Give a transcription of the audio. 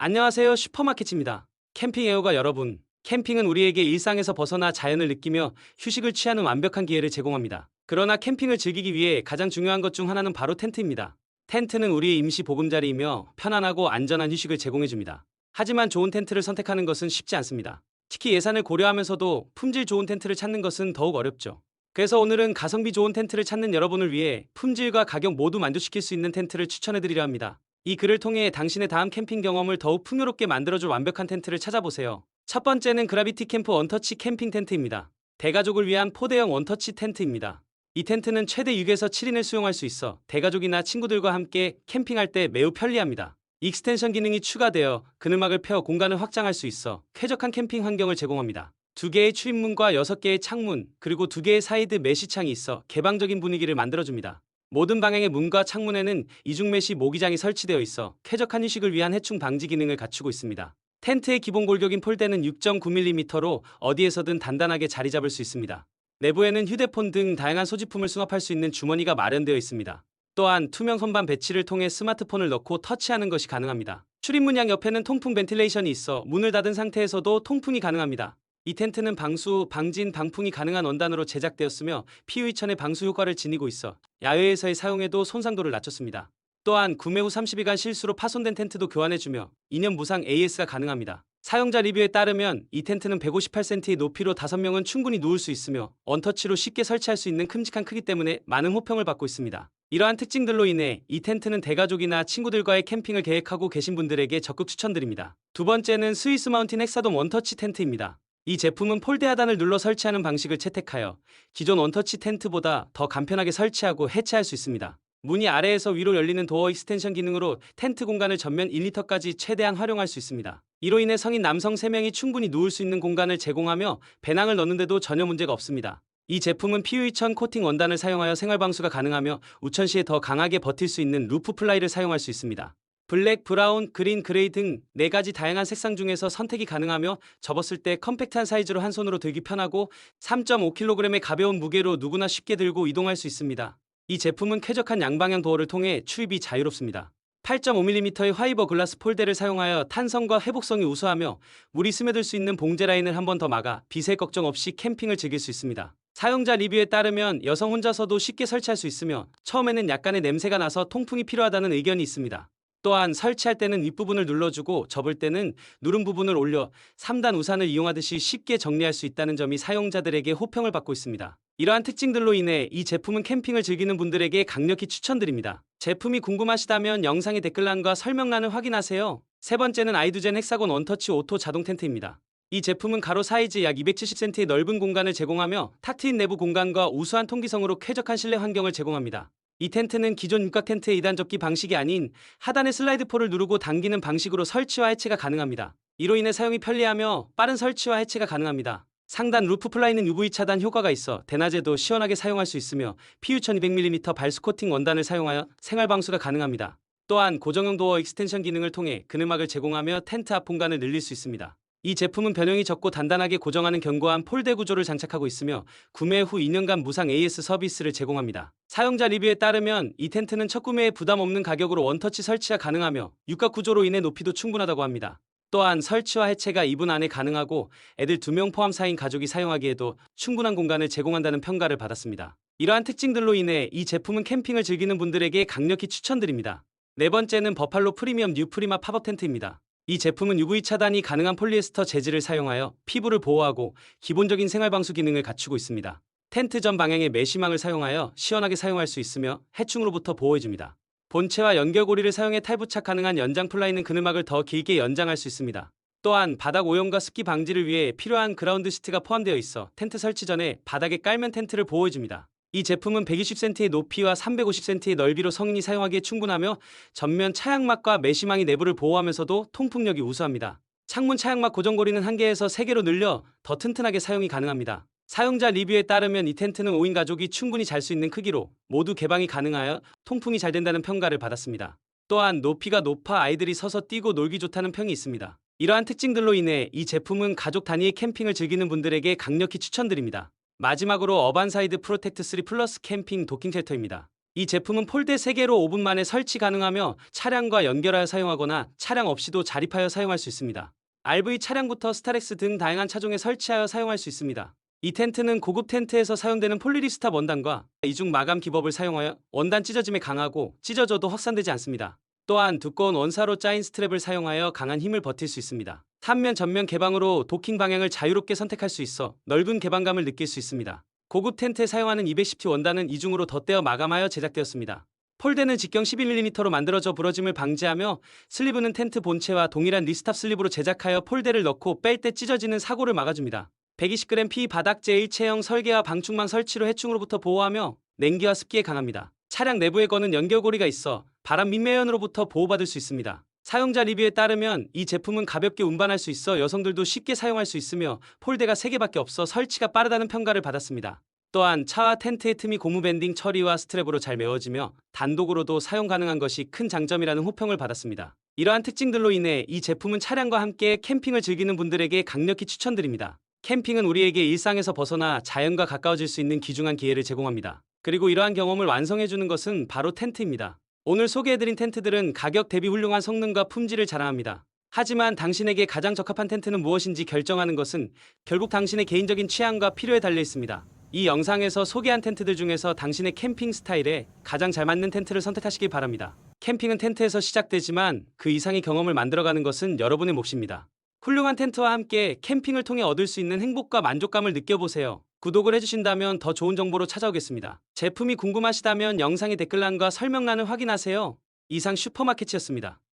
안녕하세요 슈퍼마켓입니다. 캠핑 애호가 여러분, 캠핑은 우리에게 일상에서 벗어나 자연을 느끼며 휴식을 취하는 완벽한 기회를 제공합니다. 그러나 캠핑을 즐기기 위해 가장 중요한 것 중 하나는 바로 텐트입니다. 텐트는 우리의 임시 보금자리이며 편안하고 안전한 휴식을 제공해줍니다. 하지만 좋은 텐트를 선택하는 것은 쉽지 않습니다. 특히 예산을 고려하면서도 품질 좋은 텐트를 찾는 것은 더욱 어렵죠. 그래서 오늘은 가성비 좋은 텐트를 찾는 여러분을 위해 품질과 가격 모두 만족시킬 수 있는 텐트를 추천해드리려 합니다. 이 글을 통해 당신의 다음 캠핑 경험을 더욱 풍요롭게 만들어줄 완벽한 텐트를 찾아보세요. 첫 번째는 그라비티 캠프 원터치 캠핑 텐트입니다. 대가족을 위한 포대형 원터치 텐트입니다. 이 텐트는 최대 6에서 7인을 수용할 수 있어 대가족이나 친구들과 함께 캠핑할 때 매우 편리합니다. 익스텐션 기능이 추가되어 그늘막을 펴 공간을 확장할 수 있어 쾌적한 캠핑 환경을 제공합니다. 두 개의 출입문과 여섯 개의 창문, 그리고 두 개의 사이드 메시창이 있어 개방적인 분위기를 만들어줍니다. 모든 방향의 문과 창문에는 이중메시 모기장이 설치되어 있어 쾌적한 휴식을 위한 해충 방지 기능을 갖추고 있습니다. 텐트의 기본 골격인 폴대는 6.9mm로 어디에서든 단단하게 자리 잡을 수 있습니다. 내부에는 휴대폰 등 다양한 소지품을 수납할 수 있는 주머니가 마련되어 있습니다. 또한 투명 선반 배치를 통해 스마트폰을 넣고 터치하는 것이 가능합니다. 출입문 양 옆에는 통풍 벤틸레이션이 있어 문을 닫은 상태에서도 통풍이 가능합니다. 이 텐트는 방수, 방진, 방풍이 가능한 원단으로 제작되었으며 PUE 천의 방수 효과를 지니고 있어 야외에서의 사용에도 손상도를 낮췄습니다. 또한 구매 후 30일간 실수로 파손된 텐트도 교환해주며 2년 무상 AS가 가능합니다. 사용자 리뷰에 따르면 이 텐트는 158cm의 높이로 5명은 충분히 누울 수 있으며 원터치로 쉽게 설치할 수 있는 큼직한 크기 때문에 많은 호평을 받고 있습니다. 이러한 특징들로 인해 이 텐트는 대가족이나 친구들과의 캠핑을 계획하고 계신 분들에게 적극 추천드립니다. 두 번째는 스위스 마운틴 헥사돔 원터치 텐트입니다. 이 제품은 폴대 하단을 눌러 설치하는 방식을 채택하여 기존 원터치 텐트보다 더 간편하게 설치하고 해체할 수 있습니다. 문이 아래에서 위로 열리는 도어 익스텐션 기능으로 텐트 공간을 전면 1리터까지 최대한 활용할 수 있습니다. 이로 인해 성인 남성 3명이 충분히 누울 수 있는 공간을 제공하며 배낭을 넣는데도 전혀 문제가 없습니다. 이 제품은 PU2000 코팅 원단을 사용하여 생활 방수가 가능하며 우천 시에 더 강하게 버틸 수 있는 루프 플라이를 사용할 수 있습니다. 블랙, 브라운, 그린, 그레이 등 4가지 다양한 색상 중에서 선택이 가능하며 접었을 때 컴팩트한 사이즈로 한 손으로 들기 편하고 3.5kg의 가벼운 무게로 누구나 쉽게 들고 이동할 수 있습니다. 이 제품은 쾌적한 양방향 도어를 통해 출입이 자유롭습니다. 8.5mm의 화이버 글라스 폴대를 사용하여 탄성과 회복성이 우수하며 물이 스며들 수 있는 봉제 라인을 한 번 더 막아 비세 걱정 없이 캠핑을 즐길 수 있습니다. 사용자 리뷰에 따르면 여성 혼자서도 쉽게 설치할 수 있으며 처음에는 약간의 냄새가 나서 통풍이 필요하다는 의견이 있습니다. 또한 설치할 때는 윗부분을 눌러주고 접을 때는 누른 부분을 올려 3단 우산을 이용하듯이 쉽게 정리할 수 있다는 점이 사용자들에게 호평을 받고 있습니다. 이러한 특징들로 인해 이 제품은 캠핑을 즐기는 분들에게 강력히 추천드립니다. 제품이 궁금하시다면 영상의 댓글란과 설명란을 확인하세요. 세 번째는 아이두젠 헥사곤 원터치 오토 자동 텐트입니다. 이 제품은 가로 사이즈 약 270cm의 넓은 공간을 제공하며 탁 트인 내부 공간과 우수한 통기성으로 쾌적한 실내 환경을 제공합니다. 이 텐트는 기존 육각 텐트의 2단 접기 방식이 아닌 하단의 슬라이드 폴을 누르고 당기는 방식으로 설치와 해체가 가능합니다. 이로 인해 사용이 편리하며 빠른 설치와 해체가 가능합니다. 상단 루프 플라이는 UV 차단 효과가 있어 대낮에도 시원하게 사용할 수 있으며 PU1200mm 발수 코팅 원단을 사용하여 생활 방수가 가능합니다. 또한 고정형 도어 익스텐션 기능을 통해 그늘막을 제공하며 텐트 앞 공간을 늘릴 수 있습니다. 이 제품은 변형이 적고 단단하게 고정하는 견고한 폴대 구조를 장착하고 있으며 구매 후 2년간 무상 AS 서비스를 제공합니다. 사용자 리뷰에 따르면 이 텐트는 첫 구매에 부담 없는 가격으로 원터치 설치가 가능하며 육각 구조로 인해 높이도 충분하다고 합니다. 또한 설치와 해체가 2분 안에 가능하고 애들 2명 포함 4인 가족이 사용하기에도 충분한 공간을 제공한다는 평가를 받았습니다. 이러한 특징들로 인해 이 제품은 캠핑을 즐기는 분들에게 강력히 추천드립니다. 네 번째는 버팔로 프리미엄 뉴 프리마 팝업 텐트입니다. 이 제품은 UV 차단이 가능한 폴리에스터 재질을 사용하여 피부를 보호하고 기본적인 생활 방수 기능을 갖추고 있습니다. 텐트 전 방향의 메시망을 사용하여 시원하게 사용할 수 있으며 해충으로부터 보호해줍니다. 본체와 연결고리를 사용해 탈부착 가능한 연장 플라이는 그늘막을 더 길게 연장할 수 있습니다. 또한 바닥 오염과 습기 방지를 위해 필요한 그라운드 시트가 포함되어 있어 텐트 설치 전에 바닥에 깔면 텐트를 보호해줍니다. 이 제품은 120cm의 높이와 350cm의 넓이로 성인이 사용하기에 충분하며 전면 차양막과 메시망이 내부를 보호하면서도 통풍력이 우수합니다. 창문 차양막 고정고리는 1개에서 3개로 늘려 더 튼튼하게 사용이 가능합니다. 사용자 리뷰에 따르면 이 텐트는 5인 가족이 충분히 잘 수 있는 크기로 모두 개방이 가능하여 통풍이 잘 된다는 평가를 받았습니다. 또한 높이가 높아 아이들이 서서 뛰고 놀기 좋다는 평이 있습니다. 이러한 특징들로 인해 이 제품은 가족 단위의 캠핑을 즐기는 분들에게 강력히 추천드립니다. 마지막으로 어반사이드 프로텍트 3 플러스 캠핑 도킹 쉘터입니다. 이 제품은 폴대 3개로 5분 만에 설치 가능하며 차량과 연결하여 사용하거나 차량 없이도 자립하여 사용할 수 있습니다. RV 차량부터 스타렉스 등 다양한 차종에 설치하여 사용할 수 있습니다. 이 텐트는 고급 텐트에서 사용되는 폴리리스탑 원단과 이중 마감 기법을 사용하여 원단 찢어짐에 강하고 찢어져도 확산되지 않습니다. 또한 두꺼운 원사로 짜인 스트랩을 사용하여 강한 힘을 버틸 수 있습니다. 탄면 전면 개방으로 도킹 방향을 자유롭게 선택할 수 있어 넓은 개방감을 느낄 수 있습니다. 고급 텐트에 사용하는 210T 원단은 이중으로 덧대어 마감하여 제작되었습니다. 폴대는 직경 11mm로 만들어져 부러짐을 방지하며 슬리브는 텐트 본체와 동일한 리스탑 슬리브로 제작하여 폴대를 넣고 뺄 때 찢어지는 사고를 막아줍니다. 120g P 바닥재 일체형 설계와 방충망 설치로 해충으로부터 보호하며 냉기와 습기에 강합니다. 차량 내부에 거는 연결고리가 있어 바람 민매연으로부터 보호받을 수 있습니다. 사용자 리뷰에 따르면 이 제품은 가볍게 운반할 수 있어 여성들도 쉽게 사용할 수 있으며 폴대가 3개밖에 없어 설치가 빠르다는 평가를 받았습니다. 또한 차와 텐트의 틈이 고무 밴딩 처리와 스트랩으로 잘 메워지며 단독으로도 사용 가능한 것이 큰 장점이라는 호평을 받았습니다. 이러한 특징들로 인해 이 제품은 차량과 함께 캠핑을 즐기는 분들에게 강력히 추천드립니다. 캠핑은 우리에게 일상에서 벗어나 자연과 가까워질 수 있는 귀중한 기회를 제공합니다. 그리고 이러한 경험을 완성해주는 것은 바로 텐트입니다. 오늘 소개해드린 텐트들은 가격 대비 훌륭한 성능과 품질을 자랑합니다. 하지만 당신에게 가장 적합한 텐트는 무엇인지 결정하는 것은 결국 당신의 개인적인 취향과 필요에 달려 있습니다. 이 영상에서 소개한 텐트들 중에서 당신의 캠핑 스타일에 가장 잘 맞는 텐트를 선택하시길 바랍니다. 캠핑은 텐트에서 시작되지만 그 이상의 경험을 만들어가는 것은 여러분의 몫입니다. 훌륭한 텐트와 함께 캠핑을 통해 얻을 수 있는 행복과 만족감을 느껴보세요. 구독을 해주신다면 더 좋은 정보로 찾아오겠습니다. 제품이 궁금하시다면 영상의 댓글란과 설명란을 확인하세요. 이상 슈퍼마켓이었습니다.